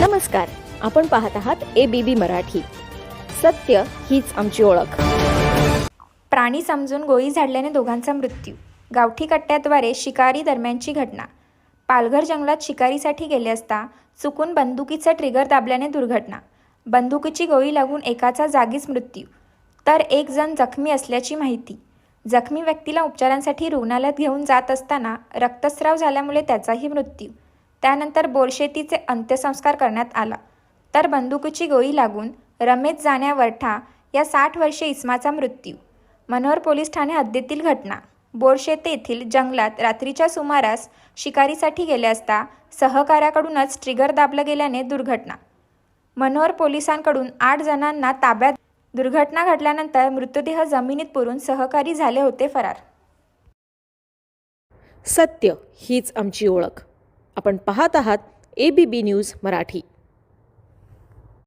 नमस्कार आपण पाहत आहात ए बी बी मराठी. सत्य हीच आमची ओळख. प्राणी समजून गोळी झाडल्याने दोघांचा मृत्यू. गावठी कट्ट्याद्वारे शिकारी दरम्यानची घटना. पालघर जंगलात शिकारीसाठी गेले असता चुकून बंदुकीचा ट्रिगर दाबल्याने दुर्घटना. बंदुकीची गोळी लागून एकाचा जागीच मृत्यू. तर एक जण जखमी असल्याची माहिती. जखमी व्यक्तीला उपचारांसाठी रुग्णालयात घेऊन जात असताना रक्तस्राव झाल्यामुळे त्याचाही मृत्यू. त्यानंतर बोरशेतीचे अंत्यसंस्कार करण्यात आला. तर बंदुकीची गोळी लागून रमेश जाण्या वरठा या साठ वर्षे इस्माचा मृत्यू. मनोहर पोलीस ठाणे हद्दीतील घटना. बोरशेते येथील जंगलात रात्रीच्या सुमारास शिकारीसाठी गेले असता सहकाऱ्याकडूनच ट्रिगर दाबलं गेल्याने दुर्घटना. मनोहर पोलिसांकडून आठ जणांना ताब्यात दुर्घटना घडल्यानंतर मृतदेह जमिनीत पुरून सहकारी झाले होते फरार. सत्य हीच आमची ओळख. आपण पाहत आहात A B B news Marathi.